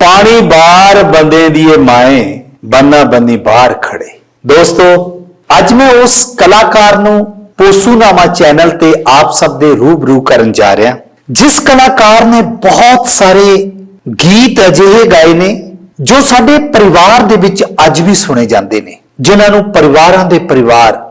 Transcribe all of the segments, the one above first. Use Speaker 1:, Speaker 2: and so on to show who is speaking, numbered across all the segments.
Speaker 1: ਪਾਣੀ ਬਾਹਰ ਬੰਦੇ ਦੀ ਇਹ ਮਾਏ, ਬੰਨਾ ਬੰਨੀ ਬਾਹਰ ਖੜੇ। ਦੋਸਤੋ, ਅੱਜ ਮੈਂ ਉਸ ਕਲਾਕਾਰ ਨੂੰ ਪੋਸੂਨਾਮਾ ਚੈਨਲ ਤੇ ਆਪ ਸਭ ਦੇ ਰੂਬਰੂ ਕਰਨ ਜਾ ਰਿਹਾ। ਜਿਸ ਕਲਾਕਾਰ ਨੇ ਬਹੁਤ ਸਾਰੇ ਗੀਤ ਅਜਿਹੇ ਗਾਏ ਨੇ, ਜੋ ਸਾਡੇ ਪਰਿਵਾਰ ਦੇ ਵਿੱਚ ਅੱਜ ਵੀ ਸੁਣੇ ਜਾਂਦੇ ਨੇ, ਜਿਨ੍ਹਾਂ ਨੂੰ ਪਰਿਵਾਰਾਂ ਦੇ ਪਰਿਵਾਰ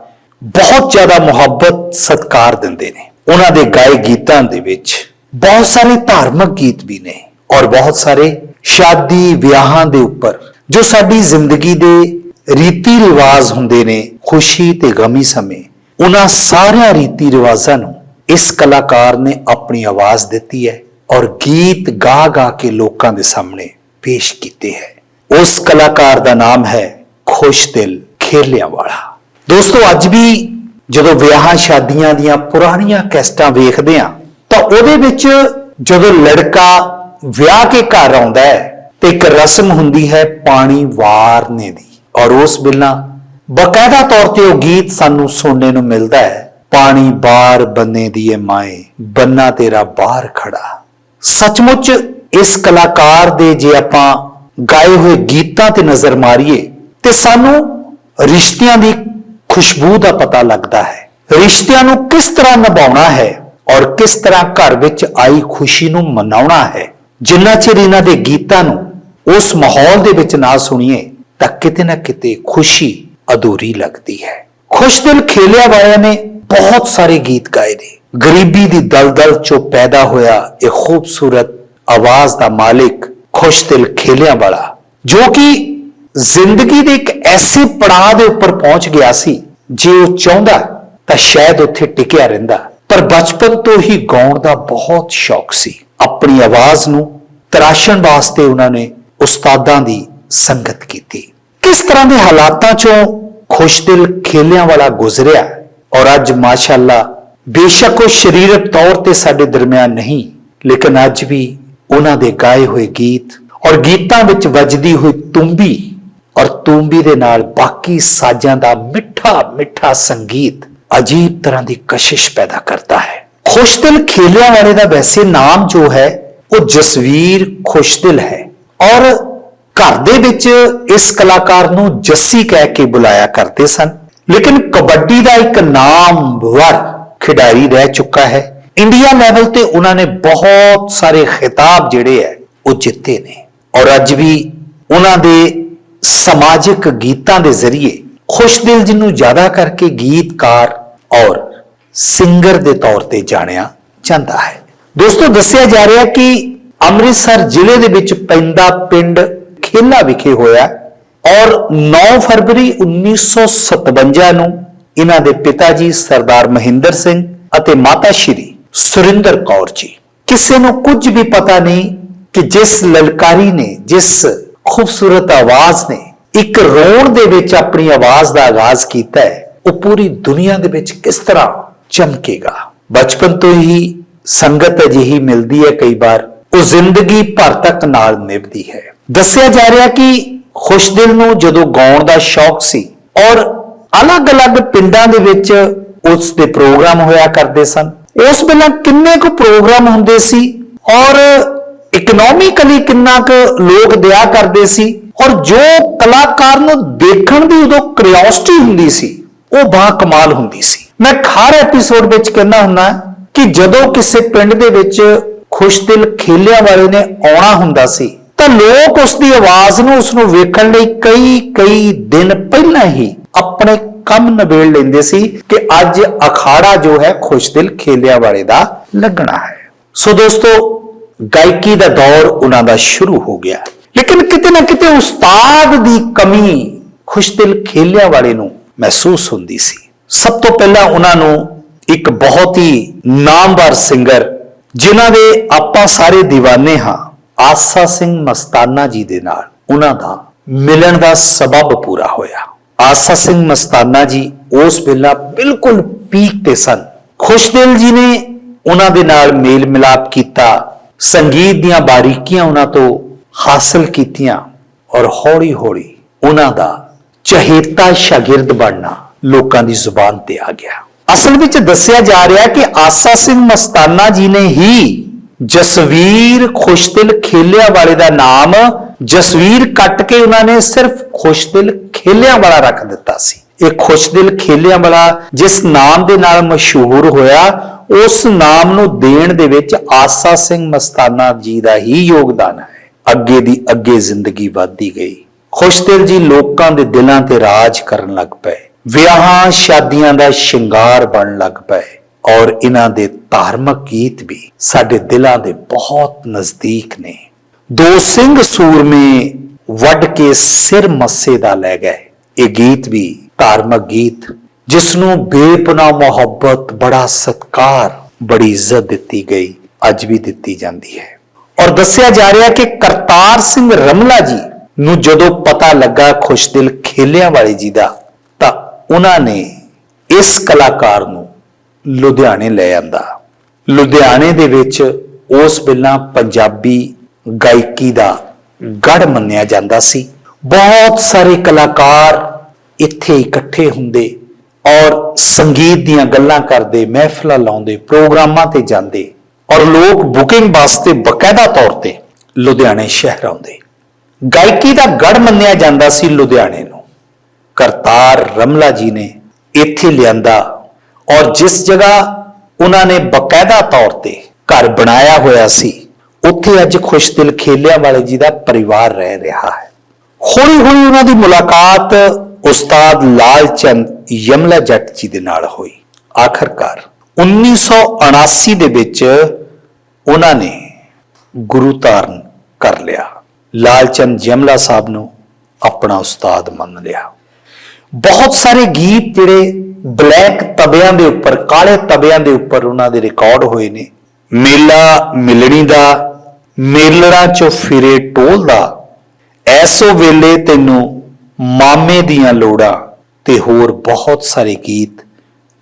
Speaker 1: ਬਹੁਤ ਜ਼ਿਆਦਾ ਮੁਹੱਬਤ, ਸਤਿਕਾਰ ਦਿੰਦੇ ਨੇ। ਉਹਨਾਂ ਦੇ ਗਾਏ ਗੀਤਾਂ ਦੇ ਵਿੱਚ ਬਹੁਤ ਸਾਰੇ ਧਾਰਮਿਕ ਗੀਤ ਵੀ ਨੇ ਔਰ ਬਹੁਤ ਸਾਰੇ ਸ਼ਾਦੀ ਵਿਆਹਾਂ ਦੇ ਉੱਪਰ, ਜੋ ਸਾਡੀ ਜ਼ਿੰਦਗੀ ਦੇ ਰੀਤੀ ਰਿਵਾਜ ਹੁੰਦੇ ਨੇ, ਖੁਸ਼ੀ ਤੇ ਗਮੀ ਸਮੇਂ, ਉਹਨਾਂ ਸਾਰਿਆਂ ਰੀਤੀ ਰਿਵਾਜਾਂ ਨੂੰ ਇਸ ਕਲਾਕਾਰ ਨੇ ਆਪਣੀ ਆਵਾਜ਼ ਦਿੱਤੀ ਹੈ ਔਰ ਗੀਤ ਗਾ ਗਾ ਕੇ ਲੋਕਾਂ ਦੇ ਸਾਹਮਣੇ ਪੇਸ਼ ਕੀਤੇ ਹੈ। ਉਸ ਕਲਾਕਾਰ ਦਾ ਨਾਮ ਹੈ ਖੁਸ਼ ਦਿਲ ਖੇਲਿਆਂ ਵਾਲਾ ਦੋਸਤੋ, ਅੱਜ ਵੀ ਜਦੋਂ ਵਿਆਹਾਂ ਸ਼ਾਦੀਆਂ ਦੀਆਂ ਪੁਰਾਣੀਆਂ ਕੈਸਟਾਂ ਵੇਖਦੇ ਆ ਤਾਂ ਉਹਦੇ ਵਿੱਚ ਜਦੋਂ ਲੜਕਾ ਵਿਆਹ ਕੇ ਘਰ ਆਉਂਦਾ ਹੈ, ਤੇ ਇੱਕ ਰਸਮ ਹੁੰਦੀ ਹੈ ਪਾਣੀ ਵਾਰਨੇ ਦੀ। ਔਰ ਉਸ ਬਿਨਾਂ ਬਕਾਇਦਾ ਤੌਰ ਤੇ ਉਹ ਗੀਤ ਸਾਨੂੰ ਸੁਣਨੇ ਨੂੰ ਮਿਲਦਾ ਹੈ, ਪਾਣੀ ਬਾਰ ਬੰਨੇ ਦੀ ਏ ਮਾਏ, ਬੰਨਾ ਤੇਰਾ ਬਾਹਰ ਖੜਾ। ਸੱਚਮੁੱਚ ਇਸ ਕਲਾਕਾਰ ਦੇ ਜੇ ਆਪਾਂ ਗਾਏ ਹੋਏ ਗੀਤਾਂ ਤੇ ਨਜ਼ਰ ਮਾਰੀਏ, ਤੇ ਸਾਨੂੰ ਰਿਸ਼ਤਿਆਂ ਦੀ ਖੁਸ਼ਬੂ ਦਾ ਪਤਾ ਲੱਗਦਾ ਹੈ। ਰਿਸ਼ਤਿਆਂ ਨੂੰ ਕਿਸ ਤਰ੍ਹਾਂ ਨਿਭਾਉਣਾ ਹੈ ਔਰ ਕਿਸ ਤਰ੍ਹਾਂ ਘਰ ਵਿੱਚ ਆਈ ਖੁਸ਼ੀ ਨੂੰ ਮਨਾਉਣਾ ਹੈ ਜਿੰਨਾ ਚਿਰ ਇਹਨਾਂ ਦੇ ਗੀਤਾਂ ਨੂੰ ਉਸ ਮਾਹੌਲ ਦੇ ਵਿੱਚ ਨਾ ਸੁਣੀਏ, ਤਾਂ ਕਿਤੇ ਨਾ ਕਿਤੇ ਖੁਸ਼ੀ ਅਧੂਰੀ ਲੱਗਦੀ ਹੈ। ਖੁਸ਼ਦਿਲ ਖੇਲਿਆ ਵਾਲਿਆਂ ਨੇ ਬਹੁਤ ਸਾਰੇ ਗੀਤ ਗਾਏ ਨੇ। ਗਰੀਬੀ ਦੀ ਦਲਦਲ ਚੋਂ ਪੈਦਾ ਹੋਇਆ ਇਹ ਖੂਬਸੂਰਤ ਆਵਾਜ਼ ਦਾ ਮਾਲਿਕ ਖੁਸ਼ਦਿਲ ਖੇਲਿਆਂ ਵਾਲਾ, ਜੋ ਕਿ ਜ਼ਿੰਦਗੀ ਦੇ ਇੱਕ ਐਸੇ ਪੜਾਅ ਦੇ ਉੱਪਰ ਪਹੁੰਚ ਗਿਆ ਸੀ, ਜੇ ਉਹ ਚਾਹੁੰਦਾ ਤਾਂ ਸ਼ਾਇਦ ਉੱਥੇ ਟਿਕਿਆ ਰਹਿੰਦਾ। ਪਰ ਬਚਪਨ ਤੋਂ ਹੀ ਗਾਉਣ ਦਾ ਬਹੁਤ ਸ਼ੌਕ ਸੀ। ਆਪਣੀ ਆਵਾਜ਼ ਨੂੰ ਤਰਾਸ਼ਣ ਵਾਸਤੇ ਉਹਨਾਂ ਨੇ ਉਸਤਾਦਾਂ ਦੀ ਸੰਗਤ ਕੀਤੀ। ਕਿਸ ਤਰ੍ਹਾਂ ਦੇ ਹਾਲਾਤਾਂ ਚੋਂ ਖੁਸ਼ਦਿਲ ਖੇਲਿਆਂ ਵਾਲਾ ਗੁਜ਼ਰਿਆ ਔਰ ਅੱਜ ਮਾਸ਼ਾਅੱਲਾ ਬੇਸ਼ੱਕ ਉਹ ਸਰੀਰਕ ਤੌਰ ਤੇ ਸਾਡੇ ਦਰਮਿਆਨ ਨਹੀਂ, ਲੇਕਿਨ ਅੱਜ ਵੀ ਉਹਨਾਂ ਦੇ ਗਾਏ ਹੋਏ ਗੀਤ ਔਰ ਗੀਤਾਂ ਵਿੱਚ ਵੱਜਦੀ ਹੋਈ ਤੁੰਬੀ ਔਰ ਤੁੰਬੀ ਦੇ ਨਾਲ ਬਾਕੀ ਸਾਜ਼ਾਂ ਦਾ ਮਿੱਠਾ ਮਿੱਠਾ ਸੰਗੀਤ ਅਜੀਬ ਤਰ੍ਹਾਂ ਦੀ ਕਸ਼ਿਸ਼ ਪੈਦਾ ਕਰਦਾ ਹੈ। ਖੁਸ਼ਦਿਲ ਖੇਲਿਆਂ ਵਾਲੇ ਦਾ ਵੈਸੇ ਨਾਮ ਜੋ ਹੈ, ਉਹ ਜਸਵੀਰ ਖੁਸ਼ਦਿਲ ਹੈ। ਔਰ ਘਰ ਦੇ ਵਿੱਚ ਇਸ ਕਲਾਕਾਰ ਨੂੰ ਜੱਸੀ ਕਹਿ ਕੇ ਬੁਲਾਇਆ ਕਰਦੇ ਸਨ। ਲੇਕਿਨ ਕਬੱਡੀ ਦਾ ਇੱਕ ਨਾਮਵਰ ਖਿਡਾਰੀ ਰਹਿ ਚੁੱਕਾ ਹੈ। ਇੰਡੀਆ ਲੈਵਲ ਤੇ ਉਹਨਾਂ ਨੇ ਬਹੁਤ ਸਾਰੇ ਖਿਤਾਬ ਜਿਹੜੇ ਹੈ, ਉਹ ਜਿੱਤੇ ਨੇ। ਔਰ ਅੱਜ ਵੀ ਉਹਨਾਂ ਦੇ ਸਮਾਜਿਕ ਗੀਤਾਂ ਦੇ ਜ਼ਰੀਏ ਖੁਸ਼ਦਿਲ ਜਿਹਨੂੰ ਜ਼ਿਆਦਾ ਕਰਕੇ ਗੀਤਕਾਰ ਔਰ ਸਿੰਗਰ ਦੇ ਤੌਰ ਤੇ ਜਾਣਿਆ ਜਾਂਦਾ ਹੈ। ਦੋਸਤੋ, ਦੱਸਿਆ ਜਾ ਰਿਹਾ ਕਿ ਅੰਮ੍ਰਿਤਸਰ ਜ਼ਿਲ੍ਹੇ ਦੇ ਵਿੱਚ ਪੈਂਦਾ ਪਿੰਡ ਖੇਲਾ ਵਿਖੇ ਹੋਇਆ ਔਰ 9 ਫਰਵਰੀ 1957 ਨੂੰ ਇਹਨਾਂ ਦੇ ਪਿਤਾ ਜੀ ਸਰਦਾਰ ਮਹਿੰਦਰ ਸਿੰਘ ਅਤੇ ਮਾਤਾ ਸ਼੍ਰੀ ਸੁਰਿੰਦਰ ਕੌਰ ਜੀ। ਕਿਸੇ ਨੂੰ ਕੁਝ ਵੀ ਪਤਾ ਨਹੀਂ ਕਿ ਜਿਸ ਲਲਕਾਰੀ ਨੇ, ਜਿਸ ਖੂਬਸੂਰਤ ਆਵਾਜ਼ ਨੇ, ਇੱਕ ਰੋਣ ਦੇ ਵਿੱਚ ਆਪਣੀ ਆਵਾਜ਼ ਦਾ ਆਗਾਜ਼ ਕੀਤਾ ਹੈ, ਉਹ ਪੂਰੀ ਦੁਨੀਆ ਦੇ ਵਿੱਚ ਕਿਸ ਤਰ੍ਹਾਂ ਚਮਕੇਗਾ। ਬਚਪਨ ਤੋਂ ਹੀ ਸੰਗਤ ਅਜਿਹੀ ਮਿਲਦੀ ਹੈ ਕਈ ਵਾਰ। ਉਹ ਜ਼ਿੰਦਗੀ ਭਰ ਤੱਕ ਨਾਲ ਨਿਭਦੀ ਹੈ। ਦੱਸਿਆ ਜਾ ਰਿਹਾ ਕਿ ਖੁਸ਼ਦਿਲ ਨੂੰ ਜਦੋਂ ਗਾਉਣ ਦਾ ਸ਼ੌਕ ਸੀ ਔਰ ਅਲੱਗ-ਅਲੱਗ ਪਿੰਡਾਂ ਦੇ ਵਿੱਚ ਉਸ ਦੇ ਪ੍ਰੋਗਰਾਮ ਹੋਇਆ ਕਰਦੇ ਸਨ। ਉਸ ਵੇਲੇ ਕਿੰਨੇ ਕੁ ਪ੍ਰੋਗਰਾਮ ਹੁੰਦੇ ਸੀ ਔਰ ਇਕਨੋਮਿਕਲੀ ਕਿੰਨਾ ਕੁ ਲੋਕ ਦਿਆ ਕਰਦੇ ਸੀ ਔਰ ਜੋ ਕਲਾਕਾਰ ਨੂੰ ਦੇਖਣ ਦੀ ਉਦੋਂ ਕਿਉਰਿਓਸਿਟੀ ਹੁੰਦੀ ਸੀ, ਉਹ ਬਾ ਕਮਾਲ ਹੁੰਦੀ ਸੀ। ਮੈਂ ਹਰ ਐਪੀਸੋਡ ਵਿੱਚ ਕਹਿੰਦਾ ਹੁੰਦਾ ਕਿ ਜਦੋਂ ਕਿਸੇ ਪਿੰਡ ਦੇ ਵਿੱਚ ਖੁਸ਼ਦਿਲ ਖੇਲਿਆਂ ਵਾਲੇ ਨੇ ਆਉਣਾ ਹੁੰਦਾ ਸੀ, ਤਾਂ ਲੋਕ ਉਸ ਦੀ ਆਵਾਜ਼ ਨੂੰ ਉਸ ਨੂੰ ਵੇਖਣ ਲਈ ਕਈ ਕਈ ਦਿਨ ਪਹਿਲਾਂ ਹੀ ਆਪਣੇ ਕੰਮ ਨਿਬੇੜ ਲੈਂਦੇ ਸੀ ਕਿ ਅੱਜ ਅਖਾੜਾ ਜੋ ਹੈ ਖੁਸ਼ਦਿਲ ਖੇਲਿਆਂ ਵਾਲੇ ਦਾ ਲੱਗਣਾ ਹੈ। ਸੋ ਦੋਸਤੋ, ਗਾਇਕੀ ਦਾ ਦੌਰ ਉਹਨਾਂ ਦਾ ਸ਼ੁਰੂ ਹੋ ਗਿਆ। ਲੇਕਿਨ ਕਿਤੇ ਨਾ ਕਿਤੇ ਉਸਤਾਦ ਦੀ ਕਮੀ ਖੁਸ਼ਦਿਲ ਖੇਲਿਆਂ ਵਾਲੇ ਨੂੰ ਮਹਿਸੂਸ ਹੁੰਦੀ ਸੀ। ਸਭ ਤੋਂ ਪਹਿਲਾਂ ਉਹਨਾਂ ਨੂੰ ਇੱਕ ਬਹੁਤ ਹੀ ਨਾਮਵਰ ਸਿੰਗਰ, ਜਿਨ੍ਹਾਂ ਦੇ ਆਪਾਂ ਸਾਰੇ دیਵਾਨੇ ਹਾਂ, ਆਸਾ ਸਿੰਘ ਮਸਤਾਨਾ ਜੀ ਦੇ ਨਾਲ ਉਹਨਾਂ ਦਾ ਮਿਲਣ ਦਾ ਸਬਬ ਪੂਰਾ ਹੋਇਆ। ਆਸਾ ਸਿੰਘ ਮਸਤਾਨਾ ਜੀ ਉਸ ਵੇਲਾ ਬਿਲਕੁਲ ਪੀਕ ਤੇ ਸਨ। ਖੁਸ਼ਦਿਲ ਜੀ ਨੇ ਉਹਨਾਂ ਦੇ ਨਾਲ ਮੇਲ ਮਿਲਾਪ ਕੀਤਾ, ਸੰਗੀਤ ਦੀਆਂ ਬਾਰੀਕੀਆਂ ਉਹਨਾਂ ਤੋਂ ਹਾਸਲ ਕੀਤੀਆਂ ਔਰ ਹੌਲੀ-ਹੌਲੀ ਉਹਨਾਂ ਦਾ ਚਹੇਤਾ ਸ਼ਾਗਿਰਦ ਬਣਨਾ ਲੋਕਾਂ ਦੀ ਜ਼ੁਬਾਨ ਤੇ ਆ ਗਿਆ। ਅਸਲ ਵਿੱਚ ਦੱਸਿਆ ਜਾ ਰਿਹਾ ਕਿ ਆਸਾ ਸਿੰਘ ਮਸਤਾਨਾ ਜੀ ਨੇ ਹੀ ਜਸਵੀਰ ਖੁਸ਼ਦਿਲ ਖੇਲਿਆਂ ਵਾਲੇ ਦਾ ਨਾਮ ਜਸਵੀਰ ਕੱਟ ਕੇ ਉਹਨਾਂ ਨੇ ਸਿਰਫ ਖੁਸ਼ਦਿਲ ਖੇਲਿਆਂ ਵਾਲਾ ਰੱਖ ਦਿੱਤਾ ਸੀ। ਇਹ ਖੁਸ਼ਦਿਲ ਖੇਲਿਆਂ ਵਾਲਾ ਜਿਸ ਨਾਮ ਦੇ ਨਾਲ ਮਸ਼ਹੂਰ ਹੋਇਆ, ਉਸ ਨਾਮ ਨੂੰ ਦੇਣ ਦੇ ਵਿੱਚ ਆਸਾ ਸਿੰਘ ਮਸਤਾਨਾ ਜੀ ਦਾ ਹੀ ਯੋਗਦਾਨ ਹੈ। ਅੱਗੇ ਦੀ ਅੱਗੇ ਜ਼ਿੰਦਗੀ ਵਧਦੀ ਗਈ। ਖੁਸ਼ਦਿਲ ਜੀ ਲੋਕਾਂ ਦੇ ਦਿਲਾਂ ਤੇ ਰਾਜ ਕਰਨ ਲੱਗ ਪਏ। ਵਿਆਹਾਂ ਸ਼ਾਦੀਆਂ ਦਾ ਸ਼ਿੰਗਾਰ ਬਣਨ ਲੱਗ ਪਏ ਔਰ ਇਹਨਾਂ ਦੇ ਧਾਰਮਿਕ ਗੀਤ ਵੀ ਸਾਡੇ ਦਿਲਾਂ ਦੇ ਬਹੁਤ ਨਜ਼ਦੀਕ ਨੇ। ਦੋ ਸਿੰਘ ਸੂਰਮੇ ਵੱਢ ਕੇ ਸਿਰ ਮੱਸੇ ਦਾ ਲੈ ਗਏ। ਇਹ ਗੀਤ ਵੀ ਧਾਰਮਿਕ ਗੀਤ ਜਿਸ ਨੂੰ ਬੇਪਨਾਹ ਮੁਹੱਬਤ, ਬੜਾ ਸਤਕਾਰ, ਬੜੀ ਇੱਜ਼ਤ ਦਿੱਤੀ ਗਈ, ਅੱਜ ਵੀ ਦਿੱਤੀ ਜਾਂਦੀ ਹੈ। ਔਰ ਦੱਸਿਆ ਜਾ ਰਿਹਾ ਕਿ ਕਰਤਾਰ ਸਿੰਘ ਰਮਲਾ ਜੀ ਨੂੰ ਜਦੋਂ ਪਤਾ ਲੱਗਾ ਖੁਸ਼ਦਿਲ ਖੇਲਿਆਂ ਵਾਲੇ ਜੀ ਦਾ ਉਹਨਾਂ ਨੇ ਇਸ ਕਲਾਕਾਰ ਨੂੰ ਲੁਧਿਆਣੇ ਲੈ ਆਂਦਾ। ਲੁਧਿਆਣੇ ਦੇ ਵਿੱਚ ਉਸ ਵੇਲਾ ਪੰਜਾਬੀ ਗਾਇਕੀ ਦਾ ਗੜ ਮੰਨਿਆ ਜਾਂਦਾ ਸੀ। ਬਹੁਤ ਸਾਰੇ ਕਲਾਕਾਰ ਇੱਥੇ ਇਕੱਠੇ ਹੁੰਦੇ ਔਰ ਸੰਗੀਤ ਦੀਆਂ ਗੱਲਾਂ ਕਰਦੇ, ਮਹਿਫਲਾਂ ਲਾਉਂਦੇ, ਪ੍ਰੋਗਰਾਮਾਂ ਤੇ ਜਾਂਦੇ ਔਰ ਲੋਕ ਬੁਕਿੰਗ ਵਾਸਤੇ ਬਕਾਇਦਾ ਤੌਰ ਤੇ ਲੁਧਿਆਣੇ ਸ਼ਹਿਰ ਆਉਂਦੇ। ਗਾਇਕੀ ਦਾ ਗੜ ਮੰਨਿਆ ਜਾਂਦਾ ਸੀ ਲੁਧਿਆਣੇ ਨੂੰ। ਕਰਤਾਰ ਰਮਲਾ ਜੀ ਨੇ ਇੱਥੇ ਲਿਆਂਦਾ ਔਰ ਜਿਸ ਜਗ੍ਹਾ ਉਹਨਾਂ ਨੇ ਬਕਾਇਦਾ ਤੌਰ ਤੇ ਘਰ ਬਣਾਇਆ ਹੋਇਆ ਸੀ, ਉੱਥੇ ਅੱਜ ਖੁਸ਼ਦਿਲ ਖੇਲਿਆਂ ਵਾਲੇ ਜੀ ਦਾ ਪਰਿਵਾਰ ਰਹਿ ਰਿਹਾ ਹੈ। ਹੌਲੀ ਹੌਲੀ ਉਹਨਾਂ ਦੀ ਮੁਲਾਕਾਤ ਉਸਤਾਦ ਲਾਲ ਚੰਦ ਯਮਲਾ ਜੱਟ ਜੀ ਦੇ ਨਾਲ ਹੋਈ। ਆਖਰਕਾਰ 1979 ਦੇ ਵਿੱਚ ਉਹਨਾਂ ਨੇ ਗੁਰੂ ਧਾਰਨ ਕਰ ਲਿਆ। ਲਾਲ ਚੰਦ ਯਮਲਾ ਸਾਹਿਬ ਨੂੰ ਆਪਣਾ ਉਸਤਾਦ ਮੰਨ ਲਿਆ। ਬਹੁਤ ਸਾਰੇ ਗੀਤ ਜਿਹੜੇ ਬਲੈਕ ਤਬਿਆਂ ਦੇ ਉੱਪਰ, ਕਾਲੇ ਤਬਿਆਂ ਦੇ ਉੱਪਰ ਉਹਨਾਂ ਦੇ ਰਿਕਾਰਡ ਹੋਏ ਨੇ। ਮੇਲਾ ਮਿਲਣੀ ਦਾ ਮੇਲੜਾ ਚੋਂ ਫਿਰੇ ਟੋਲ ਦਾ, ਐਸੋ ਵੇਲੇ ਤੈਨੂੰ ਮਾਮੇ ਦੀਆਂ ਲੋੜਾਂ ਤੇ ਹੋਰ ਬਹੁਤ ਸਾਰੇ ਗੀਤ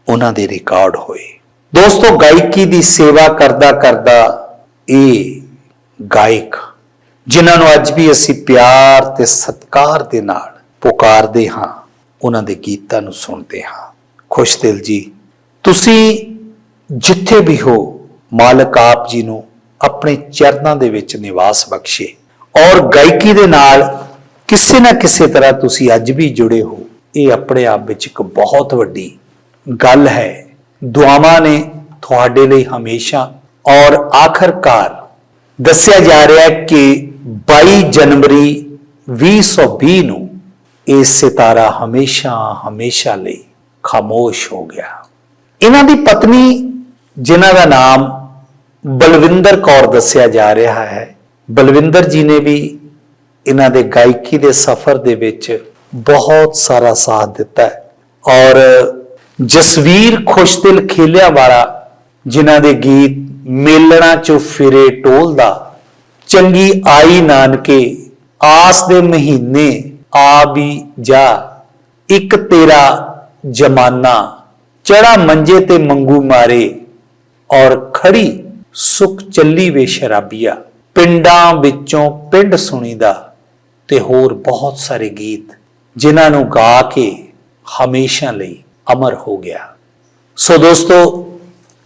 Speaker 1: ਉਹਨਾਂ ਦੇ ਰਿਕਾਰਡ ਹੋਏ। ਦੋਸਤੋ, ਗਾਇਕੀ ਦੀ ਸੇਵਾ ਕਰਦਾ ਕਰਦਾ ਇਹ ਗਾਇਕ, ਜਿਨ੍ਹਾਂ ਨੂੰ ਅੱਜ ਵੀ ਅਸੀਂ ਪਿਆਰ ਤੇ ਸਤਿਕਾਰ ਦੇ ਨਾਲ ਪੁਕਾਰਦੇ ਹਾਂ। ਉਹਨਾਂ ਦੇ ਗੀਤਾਂ ਨੂੰ ਸੁਣਦੇ ਹਾਂ। ਖੁਸ਼ ਦਿਲ ਜੀ, ਤੁਸੀਂ ਜਿੱਥੇ ਵੀ ਹੋ, ਮਾਲਕ ਆਪ ਜੀ ਨੂੰ ਆਪਣੇ ਚਰਨਾਂ ਦੇ ਵਿੱਚ ਨਿਵਾਸ ਬਖਸ਼ੇ ਔਰ ਗਾਇਕੀ ਦੇ ਨਾਲ ਕਿਸੇ ਨਾ ਕਿਸੇ ਤਰ੍ਹਾਂ ਤੁਸੀਂ ਅੱਜ ਵੀ ਜੁੜੇ ਹੋ। ਇਹ ਆਪਣੇ ਆਪ ਵਿੱਚ ਇੱਕ ਬਹੁਤ ਵੱਡੀ ਗੱਲ ਹੈ। ਦੁਆਵਾਂ ਨੇ ਤੁਹਾਡੇ ਲਈ ਹਮੇਸ਼ਾ ਔਰ ਆਖਰਕਾਰ ਦੱਸਿਆ ਜਾ ਰਿਹਾ ਹੈ ਕਿ 22 ਜਨਵਰੀ 2020 ਨੂੰ ਇਹ ਸਿਤਾਰਾ ਹਮੇਸ਼ਾ ਹਮੇਸ਼ਾ ਲਈ ਖਾਮੋਸ਼ ਹੋ ਗਿਆ। ਇਹਨਾਂ ਦੀ ਪਤਨੀ, ਜਿਨ੍ਹਾਂ ਦਾ ਨਾਮ ਬਲਵਿੰਦਰ ਕੌਰ ਦੱਸਿਆ ਜਾ ਰਿਹਾ ਹੈ, ਬਲਵਿੰਦਰ ਜੀ ਨੇ ਵੀ ਇਹਨਾਂ ਦੇ ਗਾਇਕੀ ਦੇ ਸਫ਼ਰ ਦੇ ਵਿੱਚ ਬਹੁਤ ਸਾਰਾ ਸਾਥ ਦਿੱਤਾ ਹੈ। ਔਰ ਜਸਵੀਰ ਖੁਸ਼ਦਿਲ ਖੇਲਿਆ ਵਾਲਾ ਜਿਨ੍ਹਾਂ ਦੇ ਗੀਤ ਮੇਲਣਾ ਚੋਂ ਫਿਰੇ ਟੋਲ ਦਾ ਚੰਗੀ ਆਈ ਨਾਨਕੇ, ਆਸ ਦੇ ਮਹੀਨੇ ਆ ਵੀ ਜਾ, ਇੱਕ ਤੇਰਾ ਜਮਾਨਾ। ਚੜਾ ਮੰਜੇ ਤੇ ਮੰਗੂ ਮਾਰੇ ਔਰ ਖੜੀ ਸੁਖ ਚੱਲੀ ਵੇ ਸ਼ਰਾਬੀਆ। ਪਿੰਡਾਂ ਵਿੱਚੋਂ ਪਿੰਡ ਸੁਣੀਦਾ ਤੇ ਹੋਰ ਬਹੁਤ ਸਾਰੇ ਗੀਤ, ਜਿਨ੍ਹਾਂ ਨੂੰ ਗਾ ਕੇ ਹਮੇਸ਼ਾ ਲਈ ਅਮਰ ਹੋ ਗਿਆ। ਸੋ ਦੋਸਤੋ,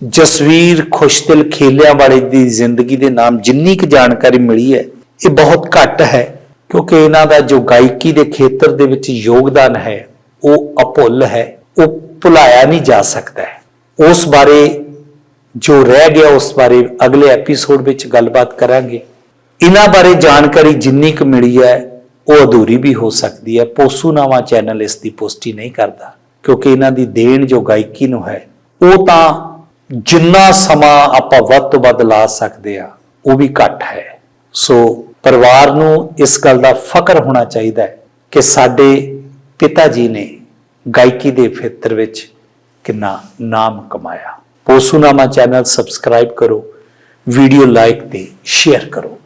Speaker 1: ਜਸਵੀਰ ਖੁਸ਼ਦਿਲ ਖੇਲਿਆਂ ਵਾਲੇ ਦੀ ਜ਼ਿੰਦਗੀ ਦੇ ਨਾਮ ਜਿੰਨੀ ਕੁ ਜਾਣਕਾਰੀ ਮਿਲੀ ਹੈ, ਇਹ ਬਹੁਤ ਘੱਟ ਹੈ। ਕਿਉਂਕਿ ਇਹਨਾਂ ਦਾ ਜੋ ਗਾਇਕੀ ਦੇ ਖੇਤਰ ਦੇ ਵਿੱਚ ਯੋਗਦਾਨ ਹੈ, ਉਹ ਅਭੁੱਲ ਹੈ, ਉਹ ਭੁਲਾਇਆ ਨਹੀਂ ਜਾ ਸਕਦਾ ਹੈ। ਉਸ ਬਾਰੇ ਜੋ ਰਹਿ ਗਿਆ, ਉਸ ਬਾਰੇ ਅਗਲੇ ਐਪੀਸੋਡ ਵਿੱਚ ਗੱਲਬਾਤ ਕਰਾਂਗੇ। ਇਹਨਾਂ ਬਾਰੇ ਜਾਣਕਾਰੀ ਜਿੰਨੀ ਕੁ ਮਿਲੀ ਹੈ, ਉਹ ਅਧੂਰੀ ਵੀ ਹੋ ਸਕਦੀ ਹੈ। ਪੋਸੂਨਾਵਾ ਚੈਨਲ ਇਸ ਦੀ ਪੁਸ਼ਟੀ ਨਹੀਂ ਕਰਦਾ, ਕਿਉਂਕਿ ਇਹਨਾਂ ਦੀ ਦੇਣ ਜੋ ਗਾਇਕੀ ਨੂੰ ਹੈ, ਉਹ ਤਾਂ ਜਿੰਨਾ ਸਮਾਂ ਆਪਾਂ ਵੱਧ ਤੋਂ ਵੱਧ ਲਾ ਸਕਦੇ ਆ ਉਹ ਵੀ ਘੱਟ ਹੈ। ਸੋ ਪਰਿਵਾਰ ਨੂੰ ਇਸ ਗੱਲ ਦਾ ਫਖਰ ਹੋਣਾ ਚਾਹੀਦਾ ਹੈ ਕਿ ਸਾਡੇ ਪਿਤਾ ਜੀ ਨੇ ਗਾਇਕੀ ਦੇ ਖੇਤਰ ਵਿੱਚ ਕਿੰਨਾ ਨਾਮ ਕਮਾਇਆ। ਪੋਸੂਨਾਮਾ ਚੈਨਲ ਸਬਸਕ੍ਰਾਈਬ ਕਰੋ, ਵੀਡੀਓ ਲਾਈਕ ਤੇ ਸ਼ੇਅਰ ਕਰੋ।